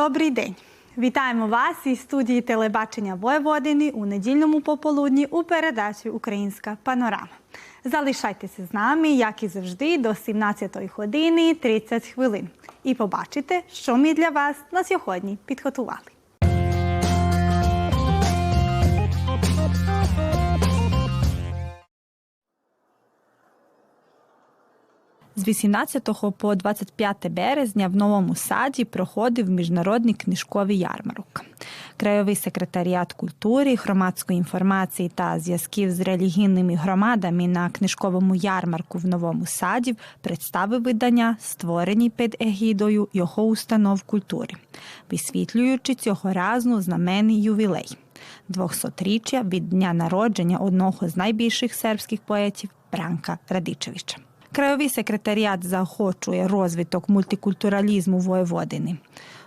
Добрий день! Вітаємо вас із студії телебачення Воєводини у недільному пополудні у передачі Українська панорама. Залишайтеся з нами, як і завжди, до 17 години 30 хвилин. І побачите, що ми для вас на сьогодні підготували. З 18 по 25 березня в новому саді проходив міжнародний книжковий ярмарок. Краєвий секретаріат культури, громадської інформації та зв'язків з релігійними громадами на книжковому ярмарку в новому саді представив видання, створені під егідою його установ культури, висвітлюючи цього разу знаменний ювілей 200-річчя від дня народження одного з найбільших сербських поетів Бранка Радичевича. Краєвий секретаріат заохочує розвиток мультикультуралізму Воєводини.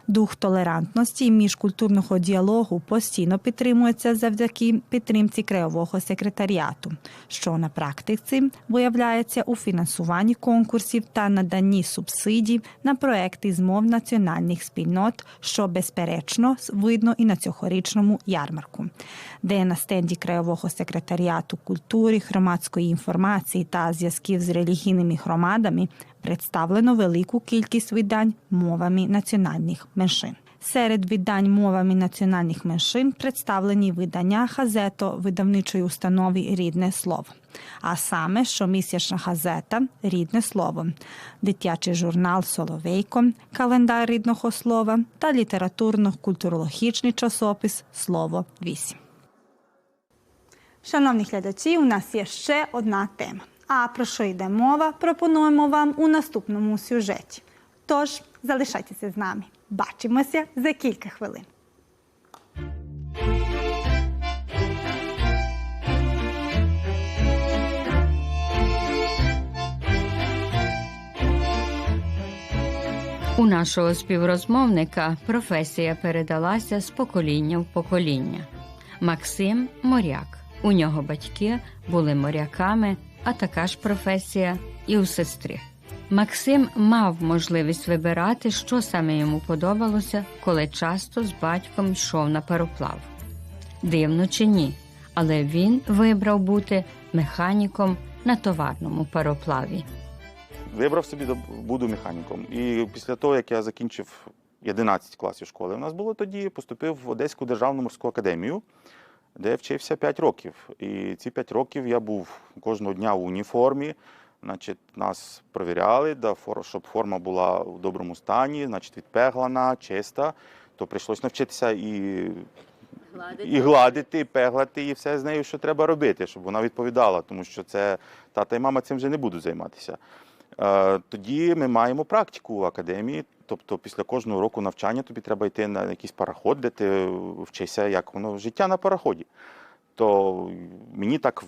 Дух толерантності і міжкультурного діалогу постійно підтримується завдяки підтримці краєвого секретаріату, що на практиці виявляється у фінансуванні конкурсів та наданні субсидій на проекти з мов національних спільнот, що безперечно видно і на цьогорічному ярмарку, де на стенді краєвого секретаріату культури, громадської інформації та зв'язків з релігійними громадами представлено велику кількість видань мовами національних меншин. Серед видань мовами національних меншин представлені видання газето видавничої установи Рідне слово, а саме щомісячна газета Рідне слово, дитячий журнал Соловейко, календар рідного слова та літературно-культурологічний часопис Слово 8. Шановні глядачі, у нас є ще одна тема. А про що йде мова, пропонуємо вам у наступному сюжеті. Тож залишайтеся з нами. Бачимося за кілька хвилин. У нашого співрозмовника професія передалася з покоління в покоління. Максим моряк. У нього батьки були моряками, а така ж професія і у сестри. Максим мав можливість вибирати, що саме йому подобалося, коли часто з батьком йшов на пароплав. Дивно чи ні, але він вибрав бути механіком на товарному пароплаві. Вибрав собі, буду механіком. І після того, як я закінчив 11 класів школи, у нас було тоді, поступив в Одеську державну морську академію, де я вчився 5 років. І ці 5 років я був кожного дня в уніформі. Значить, нас перевіряли, да, фор- щоб форма була в доброму стані, значить, відпеглана, чиста. То прийшлося навчитися і і гладити, і пеглати, і все з нею, що треба робити, щоб вона відповідала, тому що це тата і мама цим вже не будуть займатися. Е, Тоді ми маємо практику в академії. Тобто, після кожного року навчання тобі треба йти на якийсь пароход, де ти вчишся, як воно життя на пароході. То мені так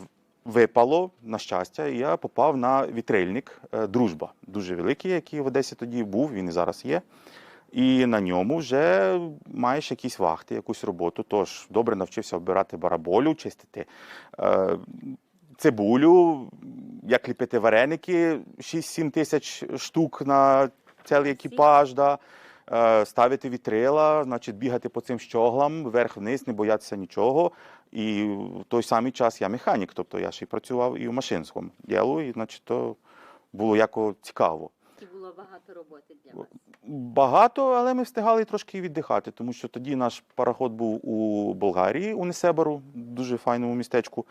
випало на щастя, і я попав на вітрильник е, Дружба, дуже великий, який в Одесі тоді був, він і зараз є. І на ньому вже маєш якісь вахти, якусь роботу. Тож добре навчився обирати бараболю, чистити е, цибулю, як ліпити вареники 6-7 тисяч штук на цілий екіпаж. Да. Е, Ставити вітрила, значить, бігати по цим щоглам, вверх-вниз, не боятися нічого. І в той самий час я механік, тобто я ще й працював і в машинському ділу, і значить, то було яко цікаво. Було багато роботи для вас. Багато, але ми встигали трошки віддихати, тому що тоді наш пароход був у Болгарії, у Несебору, дуже файному містечку.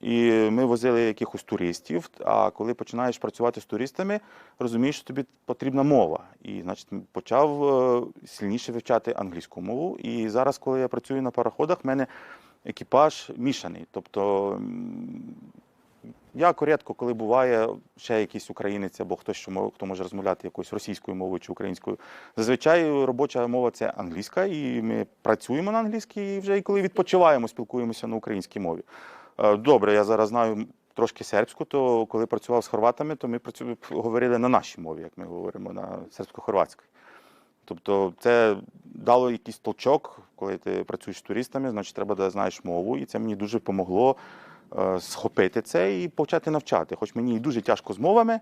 І ми возили якихось туристів. А коли починаєш працювати з туристами, розумієш, що тобі потрібна мова. І значить, почав е, сильніше вивчати англійську мову. І зараз, коли я працюю на пароходах, в мене екіпаж мішаний. Тобто м, я рідко, коли буває ще якийсь українець або хтось, що хто може розмовляти якоюсь російською мовою чи українською. Зазвичай робоча мова це англійська, і ми працюємо на англійській, і вже і коли відпочиваємо, спілкуємося на українській мові. Е, Добре, я зараз знаю трошки сербську, то коли працював з хорватами, то ми говорили на нашій мові, як ми говоримо на сербсько-хорватській. Тобто це дало якийсь толчок, коли ти працюєш з туристами, значить треба знаєш мову, і це мені дуже допомогло схопити це і почати навчати. Хоч мені дуже тяжко з мовами,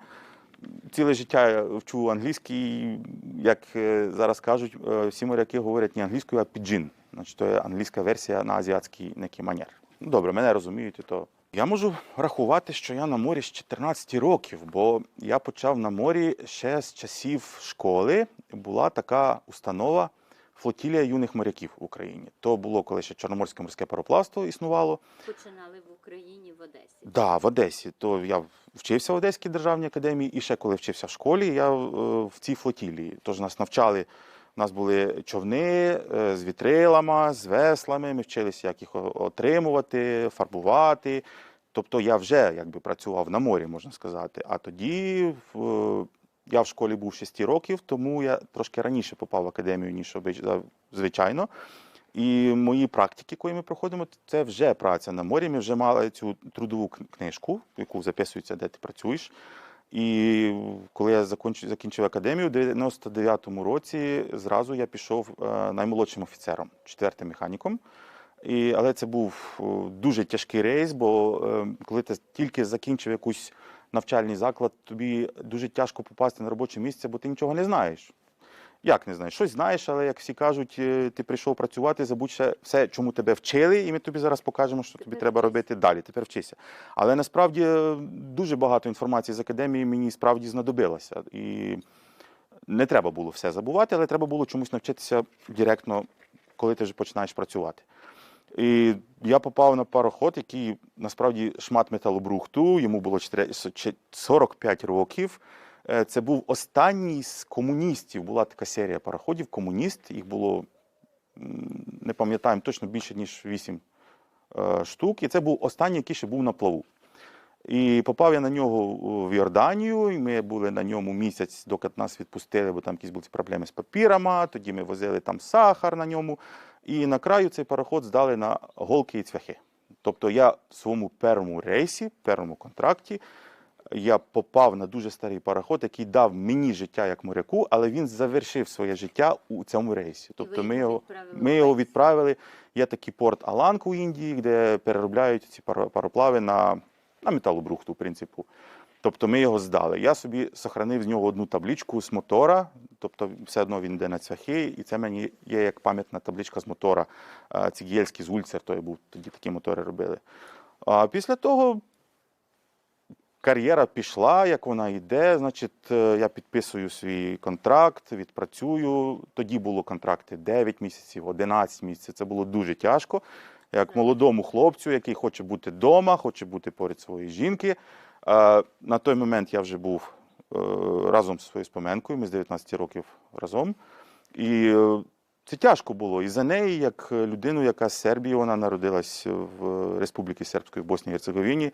ціле життя я вчу англійський, як е, зараз кажуть, е, всі моряки говорять не англійською, а піджин. Значить, то є англійська версія на азіатський некий манер. Ну, добре, мене розуміють, і то. Я можу рахувати, що я на морі з 14 років, бо я почав на морі ще з часів школи. Була така установа флотілія юних моряків в Україні. То було коли ще Чорноморське морське пароплавство існувало. Починали в Україні в Одесі. Да, в Одесі. То я вчився в Одеській державній академії, і ще коли вчився в школі, я е, в цій флотілії. Тож нас навчали. У нас були човни е, з вітрилами, з веслами. Ми вчилися, як їх отримувати, фарбувати. Тобто я вже якби працював на морі, можна сказати. А тоді в, я в школі був 6 років, тому я трошки раніше попав в академію, ніж звичайно. І мої практики, які ми проходимо, це вже праця на морі. Ми вже мали цю трудову книжку, яку записується, де ти працюєш. І коли я закінчив, академію, у 99-му році зразу я пішов е, наймолодшим офіцером, четвертим механіком. І, але це був е, дуже тяжкий рейс, бо е, коли ти тільки закінчив якийсь навчальний заклад, тобі дуже тяжко попасти на робоче місце, бо ти нічого не знаєш. Як не знаєш? Щось знаєш, але як всі кажуть, е, ти прийшов працювати, забудь ще все, чому тебе вчили, і ми тобі зараз покажемо, що тобі треба робити далі. Тепер вчися. Але насправді е, дуже багато інформації з академії мені справді знадобилося. І не треба було все забувати, але треба було чомусь навчитися директно, коли ти вже починаєш працювати. І я попав на пароход, який насправді шмат металобрухту, йому було 4 45 років. Е, Це був останній з комуністів. Була така серія пароходів, комуніст. Їх було, не пам'ятаємо, точно більше, ніж 8 е, штук. І це був останній, який ще був на плаву. І попав я на нього в Йорданію, і ми були на ньому місяць, доки нас відпустили, бо там якісь були проблеми з папірами, тоді ми возили там сахар на ньому. І на краю цей пароход здали на голки і цвяхи. Тобто я в своєму першому рейсі, першому контракті, я попав на дуже старий пароход, який дав мені життя як моряку, але він завершив своє життя у цьому рейсі. Тобто ми його, ми його відправили. Є такий порт Аланк у Індії, де переробляють ці паро- пароплави на, на металобрухту, в принципі. Тобто ми його здали. Я собі сохранив з нього одну табличку з мотора, тобто все одно він йде на цвяхи, і це мені є як пам'ятна табличка з мотора. Цігєльський з Ульцер, той був, тоді такі мотори робили. А після того кар'єра пішла, як вона йде. Значить, е, я підписую свій контракт, відпрацюю. Тоді було контракти 9 місяців, 11 місяців. Це було дуже тяжко. Як молодому хлопцю, який хоче бути вдома, хоче бути поряд своєї жінки. На той момент я вже був е, разом з своєю споменкою, ми з 19 років разом. І е, це тяжко було. І за неї, як людину, яка з Сербії, вона народилась в Республіці Сербської в Босній Герцеговіні.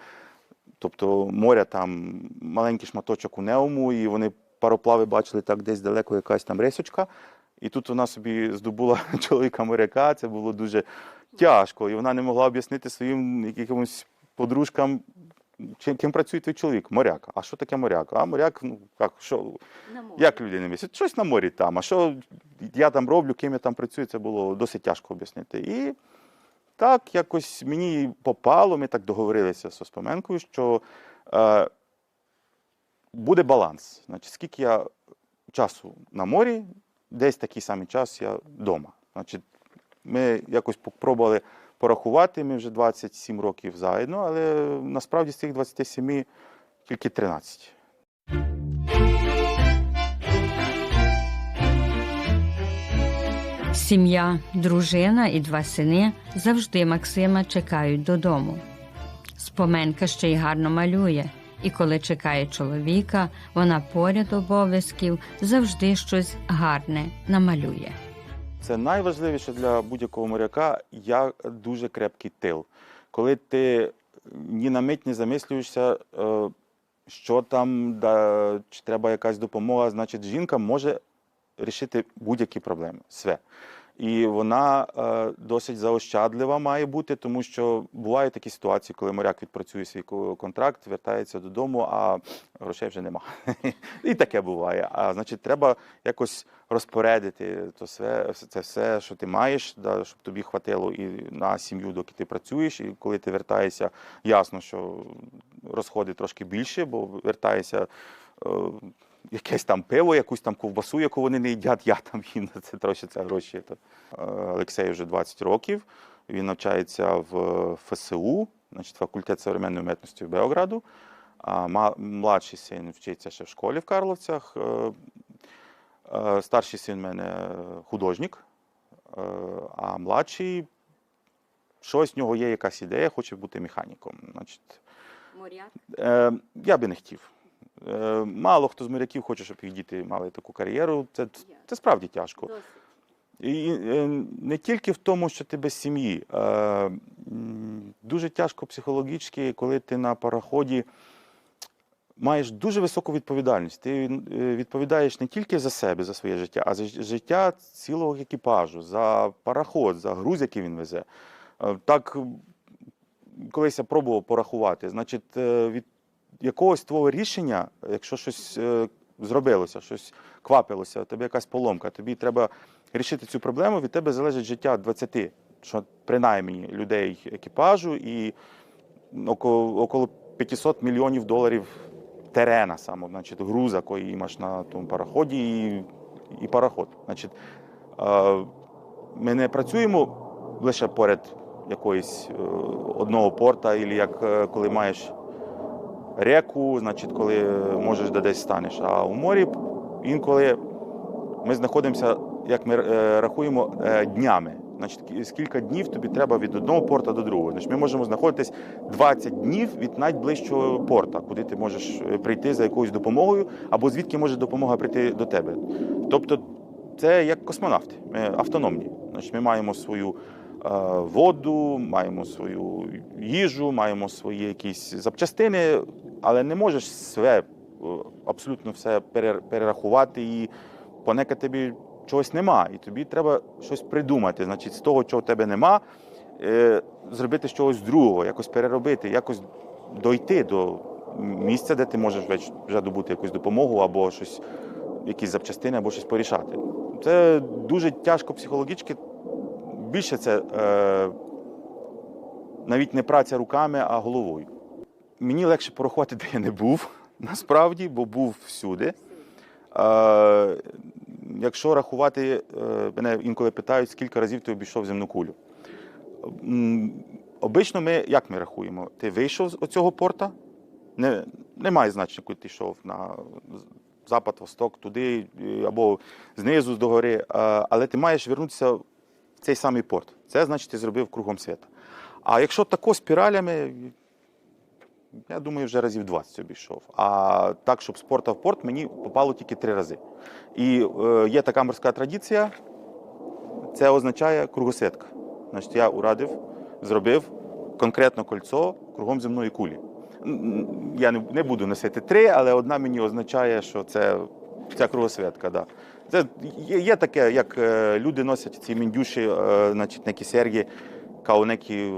Тобто моря там маленький шматочок у Неуму, і вони пароплави бачили так десь далеко якась там рисочка. І тут вона собі здобула чоловіка моряка. Це було дуже тяжко. І вона не могла об'яснити своїм якимось подружкам, чим ким працює твій чоловік? Моряк. А що таке моряк? А моряк, ну як що? Як людина місяць? Щось на морі там. А що я там роблю, ким я там працюю, це було досить тяжко об'яснити. І так якось мені попало, ми так договорилися з Оспоменкою, що е, буде баланс. Значить, скільки я часу на морі, десь такий самий час я вдома. Значить, ми якось пробували порахувати, ми вже 27 років заєдно, але насправді з цих 27 тільки 13. Сім'я, дружина і два сини завжди Максима чекають додому. Споменка ще й гарно малює, і коли чекає чоловіка, вона поряд обов'язків завжди щось гарне намалює. Це найважливіше для будь-якого моряка я дуже крепкий тил. Коли ти ні на мить не замислюєшся, е, що там, чи треба якась допомога, значить жінка може рішити будь-які проблеми. Все. І вона е, досить заощадлива має бути, тому що бувають такі ситуації, коли моряк відпрацює свій контракт, вертається додому, а грошей вже нема. І таке буває. А значить, треба якось розпорядити то все, це все, що ти маєш, да, щоб тобі хватило і на сім'ю, доки ти працюєш. І коли ти вертаєшся, ясно, що розходи трошки більше, бо вертаєшся е, якесь там пиво, якусь там ковбасу, яку вони не їдять, я там їм на це трохи це гроші. Е, Олексій вже 20 років. Він навчається в ФСУ, значить, факультет современної митності в Белграду. А младший син вчиться ще в школі в Карловцях. Е, е, Старший син в мене художник, е, а младший щось в нього є якась ідея, хоче бути механіком. Значить, Моряк. Е, я би не хотів. Е, мало хто з моряків хоче, щоб їх діти мали таку кар'єру. Це, це справді тяжко. І е, не тільки в тому, що ти без сім'ї. Е, дуже тяжко психологічно, коли ти на пароході маєш дуже високу відповідальність. Ти відповідаєш не тільки за себе, за своє життя, а за життя цілого екіпажу, за пароход, за груз, який він везе. Так, колись я пробував порахувати, значить, від якогось твого рішення, якщо щось е, зробилося, щось квапилося, у тебе якась поломка, тобі треба рішити цю проблему, від тебе залежить життя 20, що принаймні людей екіпажу і около, около 500 мільйонів доларів терена саме, значить, груза, який маєш на тому пароході, і, і пароход. Значить, е, ми не працюємо лише поряд якоїсь е, одного порта, або як коли маєш реку, значить, коли можеш де десь станеш. А у морі інколи ми знаходимося, як ми е, рахуємо, е, днями. Значить, скільки днів тобі треба від одного порта до другого. Значить, ми можемо знаходитись 20 днів від найближчого порта, куди ти можеш е, прийти за якоюсь допомогою, або звідки може допомога прийти до тебе. Тобто, це як космонавти, ми автономні. Значить, ми маємо свою е, воду, маємо свою їжу, маємо свої якісь запчастини, але не можеш все, е, абсолютно все перерахувати і понека тобі чогось нема. І тобі треба щось придумати. Значить, з того, чого в тебе нема, е, зробити чогось другого, якось переробити, якось дойти до місця, де ти можеш вже добути якусь допомогу або щось, якісь запчастини, або щось порішати. Це дуже тяжко психологічно. Більше це е, навіть не праця руками, а головою. Мені легше порахувати, де я не був, насправді, бо був всюди. Е, якщо рахувати, е, мене інколи питають, скільки разів ти обійшов земну кулю. Обично ми як ми рахуємо? Ти вийшов з оцього порта, не, немає значення, куди ти йшов на запад, восток, туди е, або знизу до гори, е, але ти маєш вернутися цей самий порт. Це значить, ти зробив кругом світу. А якщо тако спіралями, я думаю, вже разів 20 обійшов. А так, щоб з порта в порт, мені попало тільки три рази. І е, є така морська традиція, це означає кругосвітка. Значить, я урадив, зробив конкретно кольцо кругом земної кулі. Я не, буду носити три, але одна мені означає, що це, це кругосвітка. Да. Це є, є таке, як е, люди носять ці міндюші, е, значить, некі серги, kao neki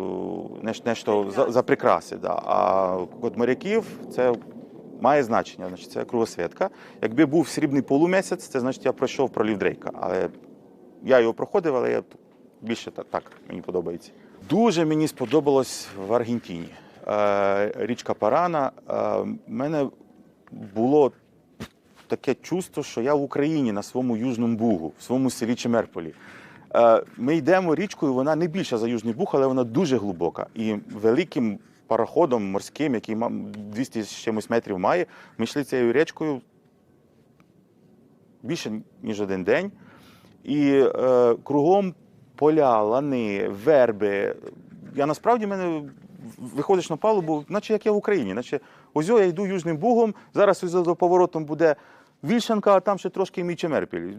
неш- nešto за, за прикраси. Да. А от моряків це має значення, значить, це кругосвітка. Якби був срібний полумісяць, це значить я пройшов пролів Дрейка. Але я його проходив, але я більше так, так мені подобається. Дуже мені сподобалось в Аргентині. Е, річка Парана. Е, мене було таке чувство, що я в Україні на своєму Южному Бугу, в своєму селі Чемерполі. Е, Ми йдемо річкою, вона не більша за Южний Буг, але вона дуже глибока. І великим пароходом морським, який 200 з чимось метрів має, ми йшли цією річкою більше, ніж один день. І е, кругом поля, лани, верби. Я насправді мене виходиш на палубу, наче як я в Україні, наче ось я йду Южним Бугом, зараз за поворотом буде Вільшанка, а там ще трошки мій Чемерпіль.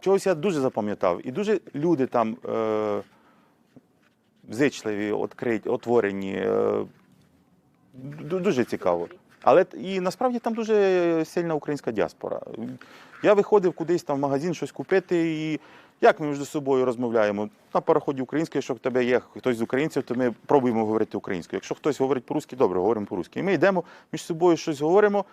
Чогось я дуже запам'ятав. І дуже люди там е, зичливі, відкриті, отворені. Е, дуже цікаво. Але і насправді там дуже сильна українська діаспора. Я виходив кудись там в магазин щось купити, і як ми між собою розмовляємо? На пароході українською, якщо в тебе є хтось з українців, то ми пробуємо говорити українською. Якщо хтось говорить по-русски, добре, говоримо по-русски. І ми йдемо між собою щось говоримо.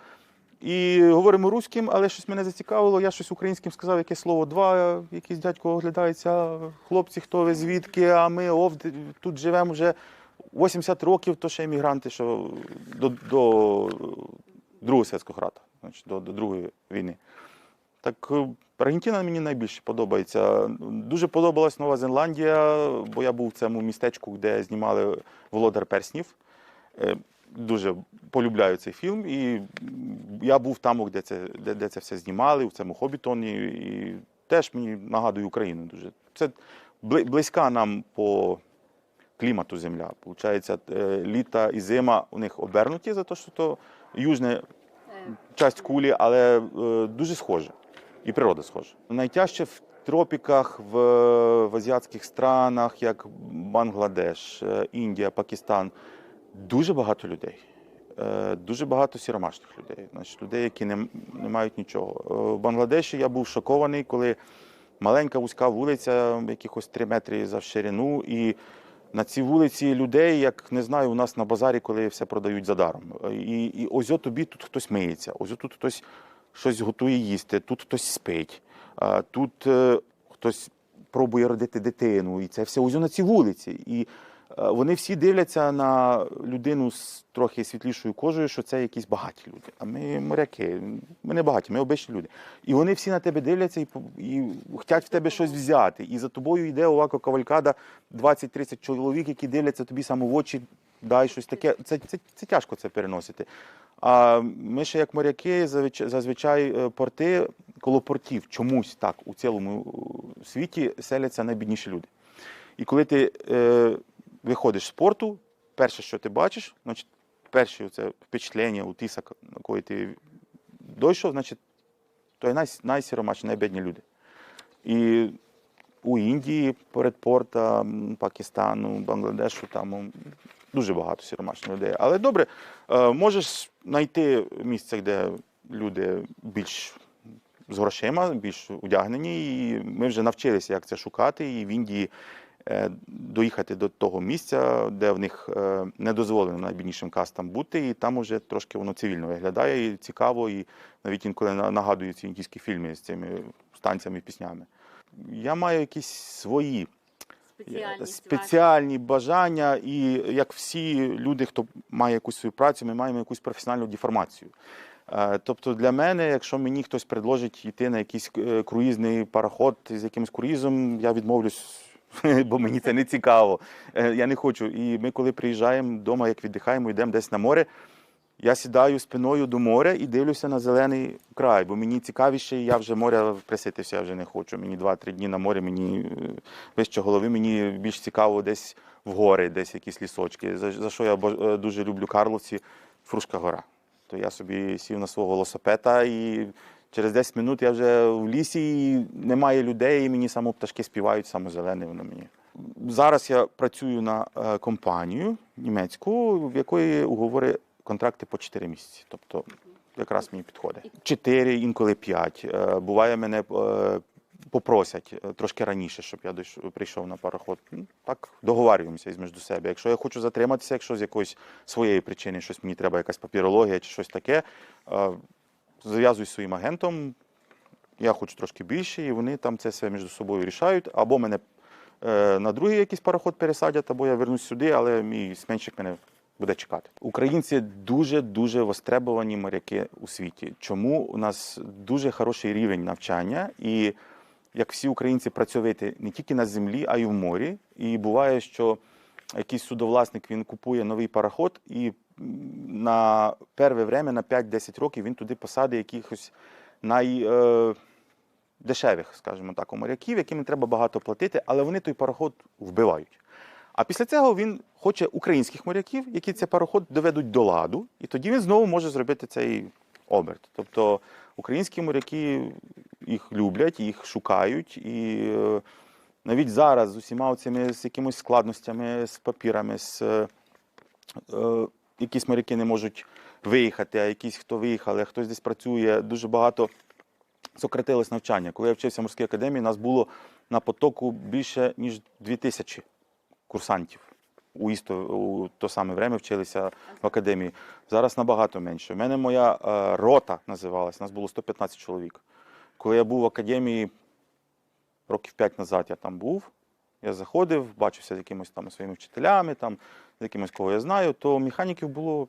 І говоримо руським, але щось мене зацікавило. Я щось українським сказав, яке слово два, якийсь дядько оглядається. Хлопці, хто ви звідки, а ми ов, тут живемо вже 80 років, то ще емігранти, що до, до Другого світського рата. значить, до, до Другої війни. Так е, Аргентина мені найбільше подобається. Дуже подобалась Нова Зеландія, бо я був в цьому містечку, де знімали Володар Перснів. Дуже полюбляю цей фільм. І я був там, де це, де, де це все знімали, в цьому Хобітоні. І теж мені нагадує Україну дуже. Це близька нам по клімату земля. Получається, е, літа і зима у них обернуті за те, що то южна часть кулі, але е, дуже схоже. І природа схожа. Найтяжче в тропіках, в, в азіатських странах, як Бангладеш, е, Індія, Пакистан, дуже багато людей. Е, Дуже багато сіромашних людей, значить, людей, які не, не мають нічого. Е, В Бангладеші я був шокований, коли маленька вузька вулиця, якихось 3 метри за ширину, і на цій вулиці людей, як не знаю, у нас на базарі, коли все продають за даром. І, і ось от тобі тут хтось миється, ось тут хтось щось готує їсти, тут хтось спить, тут е, хтось пробує родити дитину. І це все ось на цій вулиці. І е, вони всі дивляться на людину з трохи світлішою кожею, що це якісь багаті люди. А ми моряки, ми не багаті, ми обичні люди. І вони всі на тебе дивляться і, і хочуть в тебе щось взяти. І за тобою йде овако кавалькада 20-30 чоловік, які дивляться тобі саме в очі, дай щось таке. Це, це, це тяжко це переносити. А ми ще як моряки, зазвичай е, порти, коло портів чомусь так у цілому е, світі селяться найбідніші люди. І коли ти е, виходиш з порту, перше, що ти бачиш, значить, перше це впечатлення у тисак, на кої ти дійшов, значить, то най, найсіромаші, найбідні люди. І у Індії перед портом, Пакистану, Бангладешу, там дуже багато сіромашних людей. Але добре, е, можеш знайти місце, де люди більш з грошима, більш одягнені, і ми вже навчилися, як це шукати. І в Індії доїхати до того місця, де в них е, не дозволено найбіднішим кастам бути, і там уже трошки воно цивільно виглядає і цікаво, і навіть інколи на- нагадують ці індійські фільми з цими станціями і піснями. Я маю якісь свої Спеціальність ваша. спеціальні бажання, і як всі люди, хто має якусь свою працю, ми маємо якусь професіональну деформацію. Е, Тобто для мене, якщо мені хтось предложить йти на якийсь е, круїзний пароход з якимось круїзом, я відмовлюсь, бо мені це не цікаво. Е, Я не хочу. І ми, коли приїжджаємо вдома, як віддихаємо, йдемо десь на море. Я сідаю спиною до моря і дивлюся на зелений край, бо мені цікавіше, і я вже моря приситився, я вже не хочу. Мені два-три дні на морі, мені е, вище голови, мені більш цікаво десь в гори, десь якісь лісочки. За, за що я е, дуже люблю Карловці, Фрушка гора. То я собі сів на свого велосипеда і через 10 минут я вже в лісі, і немає людей, і мені само пташки співають, саме зелене воно мені. Зараз я працюю на е, компанію німецьку, в якої уговори контракти по 4 місяці. Тобто якраз мені підходить. 4, інколи 5. Буває, мене е, попросять е, трошки раніше, щоб я прийшов на пароход. Ну, Так договарюємося із між себе. Якщо я хочу затриматися, якщо з якоїсь своєї причини щось мені треба, якась папірологія чи щось таке, зав'язуюсь зі своїм агентом. Я хочу трошки більше, і вони там це все між собою рішають. Або мене е, на другий якийсь пароход пересадять, або я вернусь сюди, але мій сменщик мене буде чекати. Українці дуже дуже востребовані моряки у світі. Чому у нас дуже хороший рівень навчання, і як всі українці працьовити не тільки на землі, а й в морі. І буває, що якийсь судовласник він купує новий пароход, і на перше время, на 5-10 років, він туди посадить якихось най. Е, скажімо так, моряків, яким не треба багато платити, але вони той пароход вбивають. А після цього він хоче українських моряків, які цей пароход доведуть до ладу, і тоді він знову може зробити цей оберт. Тобто українські моряки їх люблять, їх шукають, і е, навіть зараз з усіма цими з якимись складностями, з папірами, з е, якісь моряки не можуть виїхати, а якісь хто виїхали, хтось десь працює, дуже багато сократилось навчання. Коли я вчився в морській академії, нас було на потоку більше, ніж 2000 курсантів. У ІСТО у то саме время вчилися в академії. Зараз набагато менше. У мене моя е, рота називалась, нас було 115 чоловік. Коли я був в академії років 5 назад, я там був. Я заходив, бачився з якимось там своїми вчителями, там, з якимось кого я знаю, то механіків було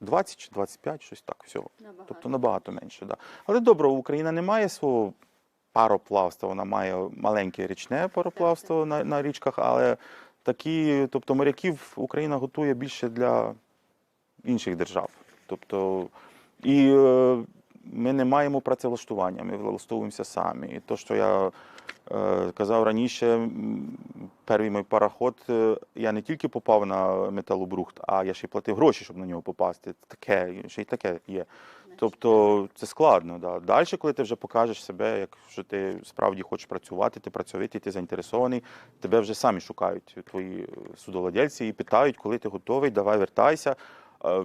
20 чи 25, щось так всього. Тобто набагато менше. Да. Але добре, Україна не має свого пароплавства, вона має маленьке річне пароплавство на, на річках, але такі, тобто моряків Україна готує більше для інших держав. Тобто, і е, ми не маємо працевлаштування, ми влаштовуємося самі. І то, що я казав раніше, перший мій пароход, е, я не тільки попав на металобрухт, а я ще й платив гроші, щоб на нього попасти. Таке, ще й таке є. Тобто це складно. Да. Далі, коли ти вже покажеш себе, як що ти справді хочеш працювати, ти працьовитий, ти заінтересований, тебе вже самі шукають твої е, судовладельці і питають, коли ти готовий, давай вертайся. Е,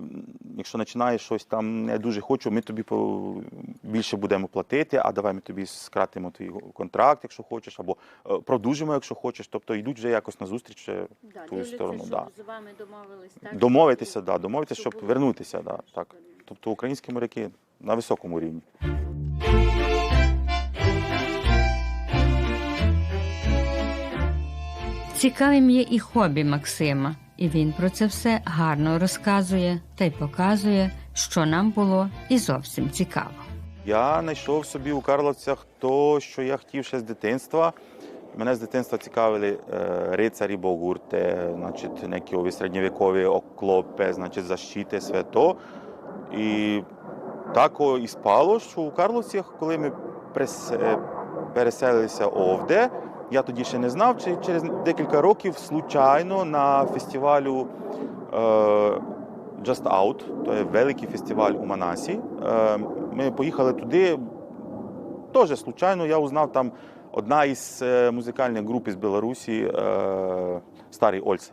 Якщо починаєш щось там не дуже хочу, ми тобі по- більше будемо платити, а давай ми тобі скратимо твій контракт, якщо хочеш, або е, продовжимо, якщо хочеш. Тобто йдуть вже якось на зустріч е, Да, в ту сторону. щоб Да. з вами домовились так. Домовитися, щоб- да, домовитися, щоб було вернутися. Да, так. Тобто українські моряки на високому рівні. Цікавим є і хобі Максима, і він про це все гарно розказує та й показує, що нам було і зовсім цікаво. Я знайшов собі у Карловцях то, що я хотів ще з дитинства. Мене з дитинства цікавили е, рицарі, богурти, значить, некі середньовікові оклопи, значить, защити, все то. І так і спало, що у Карловцях, коли ми е, переселилися у ОВД, я тоді ще не знав, чи через декілька років случайно на фестивалю е, Just Out, то є великий фестиваль у Манасі. Е, Ми поїхали туди. Теж случайно я узнав там одна із е, музикальних груп із Білорусі Старий Ольца.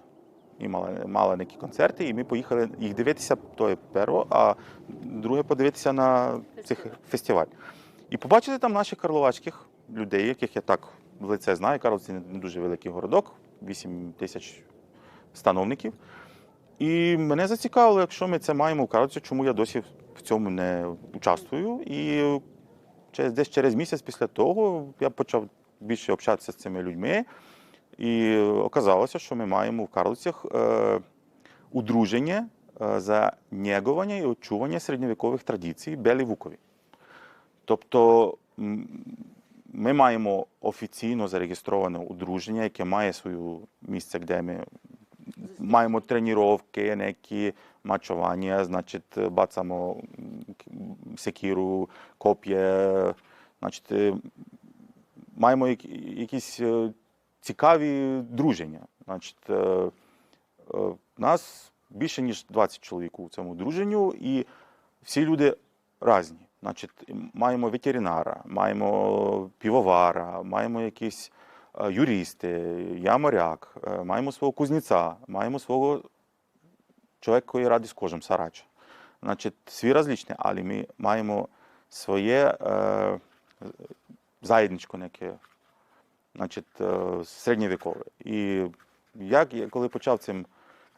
І мала, мала такі концерти, і ми поїхали їх дивитися, то є перво, а друге подивитися на цих фестиваль. І побачили там наших карловацьких людей, яких я так лице знаю. Карловці не дуже великий городок, 8 тисяч становників. І мене зацікавило, якщо ми це маємо в Карловці, чому я досі в цьому не участвую. І через, десь через місяць після того я почав більше общатися з цими людьми. І оказалося, що ми маємо в Карлицях е, удруження е, за негування і очування середньовікових традицій Белі Вукові. Тобто ми маємо офіційно зареєстроване удруження, яке має своє місце, де ми маємо тренування, які мачування, значить, бацамо секіру, коп'є, значить, е, маємо якісь е, цікаві друження. Значить, е, нас більше ніж 20 чоловік у цьому друженню, і всі люди різні. Значить, маємо ветеринара, маємо півовара, маємо якісь е, юристи, я моряк, е, маємо свого кузнеця, маємо свого чоловіка, який радий з кожем, сарача. Значить, всі різні, але ми маємо своє е, заєдничко, яке значить, е, середньовікове. І як я коли почав цим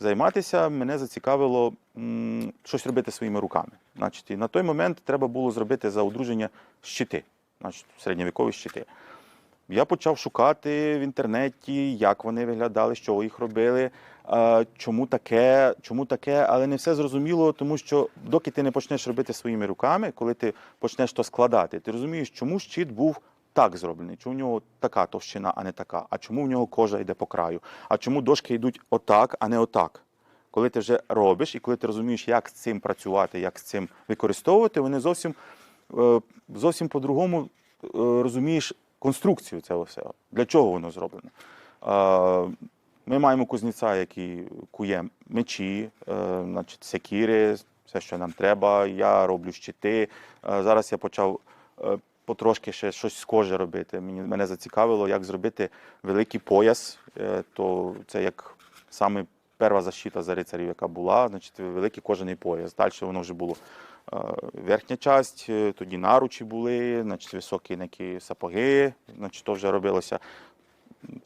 займатися, мене зацікавило м, щось робити своїми руками. Значить, і на той момент треба було зробити за одруження щити, значить, середньовікові щити. Я почав шукати в інтернеті, як вони виглядали, що їх робили, е, чому таке, чому таке, але не все зрозуміло, тому що доки ти не почнеш робити своїми руками, коли ти почнеш то складати, ти розумієш, чому щит був так зроблений, чому в нього така товщина, а не така, а чому в нього кожа йде по краю, а чому дошки йдуть отак, а не отак. Коли ти вже робиш і коли ти розумієш, як з цим працювати, як з цим використовувати, вони зовсім, е, зовсім по-другому е, розумієш конструкцію цього всього. Для чого воно зроблено? Е, Ми маємо кузнеця, який кує мечі, значить, секіри, все, що нам треба. Я роблю щити. Зараз я почав потрошки ще щось кожи робити. Мені, мене зацікавило, як зробити великий пояс. То це як саме перша защита за рицарів, яка була, значить, великий кожаний пояс. Далі воно вже було е, верхня часть, е, тоді наручі були, значить, високі які сапоги, значить, то вже робилося.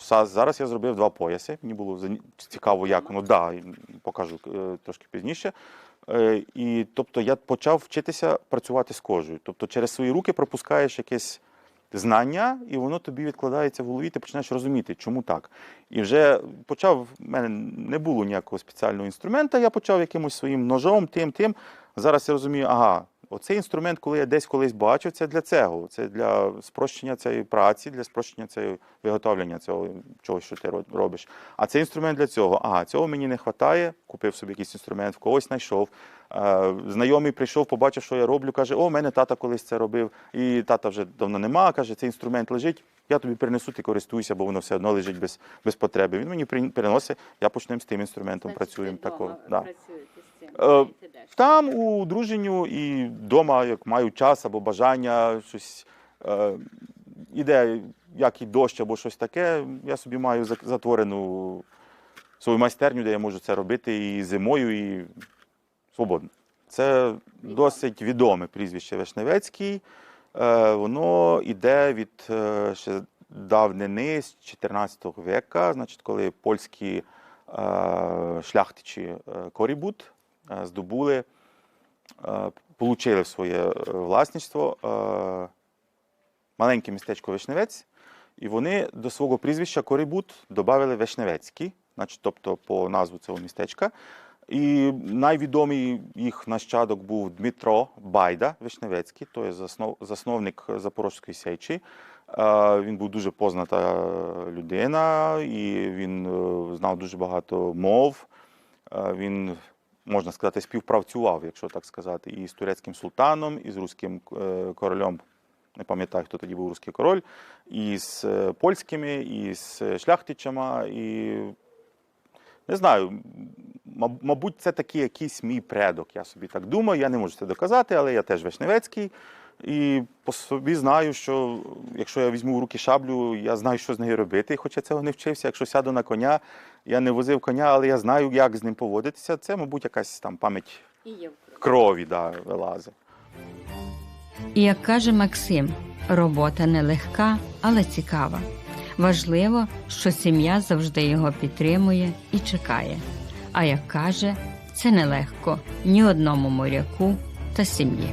Зараз я зробив два пояси. Мені було цікаво, як воно да, покажу е, трошки пізніше. І тобто я почав вчитися працювати з кожею. Тобто через свої руки пропускаєш якесь знання, і воно тобі відкладається в голові, ти починаєш розуміти, чому так. І вже почав, в мене не було ніякого спеціального інструмента, я почав якимось своїм ножом, тим, тим. Зараз я розумію, ага, оцей інструмент, коли я десь колись бачив, це для цього, це для спрощення цієї праці, для спрощення цієї виготовлення цього чогось, що ти робиш. А цей інструмент для цього. Ага, цього мені не вистачає, купив собі якийсь інструмент, в когось знайшов. Е, Знайомий прийшов, побачив, що я роблю, каже: О, мене тата колись це робив, і тата вже давно нема. Каже, цей інструмент лежить. Я тобі принесу, ти користуйся, бо воно все одно лежить без, без потреби. Він мені приносить, я почнемо з тим інструментом працюємо. Тако, да. Е, Там у друженню і вдома, як маю час або бажання, щось е, іде, як і дощ або щось таке. Я собі маю затворену свою майстерню, де я можу це робити і зимою, і свободно. Це досить відоме прізвище Вишневецький. Е, воно йде від е, ще давнини з 14 века, значить, коли польські е, шляхтичі е, Корібут е, здобули, е, получили в своє е, власництво е, маленьке містечко Вишневець, і вони до свого прізвища Корібут додали Вишневецький, значить, тобто по назву цього містечка. І найвідомий їх нащадок був Дмитро Байда Вишневецький, то є заснов, засновник Запорозької сечі. Е, Він був дуже позната людина, і він е, знав дуже багато мов. Е, Він, можна сказати, співпрацював, якщо так сказати, і з турецьким султаном, і з руським е, королем. Не пам'ятаю, хто тоді був руський король, і з е, польськими, і з шляхтичами, і не знаю, мабуть, це такий якийсь мій предок. Я собі так думаю. Я не можу це доказати, але я теж Вишневецький. І по собі знаю, що якщо я візьму в руки шаблю, я знаю, що з нею робити, хоча цього не вчився. Якщо сяду на коня, я не возив коня, але я знаю, як з ним поводитися. Це, мабуть, якась там пам'ять крові да, вилазить. І як каже Максим, робота нелегка, але цікава. Важливо, що сім'я завжди його підтримує і чекає. А як каже, це нелегко ні одному моряку та сім'ї.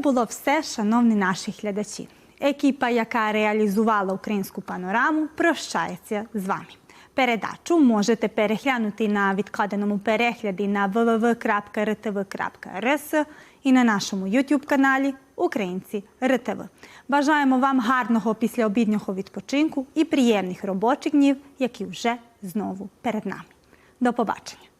Було все, шановні наші глядачі. Екіпа, яка реалізувала українську панораму, прощається з вами. Передачу можете переглянути на відкладеному перегляді на www.rtv.rs і на нашому YouTube каналі Українці РТВ. Бажаємо вам гарного післяобіднього відпочинку і приємних робочих днів, які вже знову перед нами. До побачення!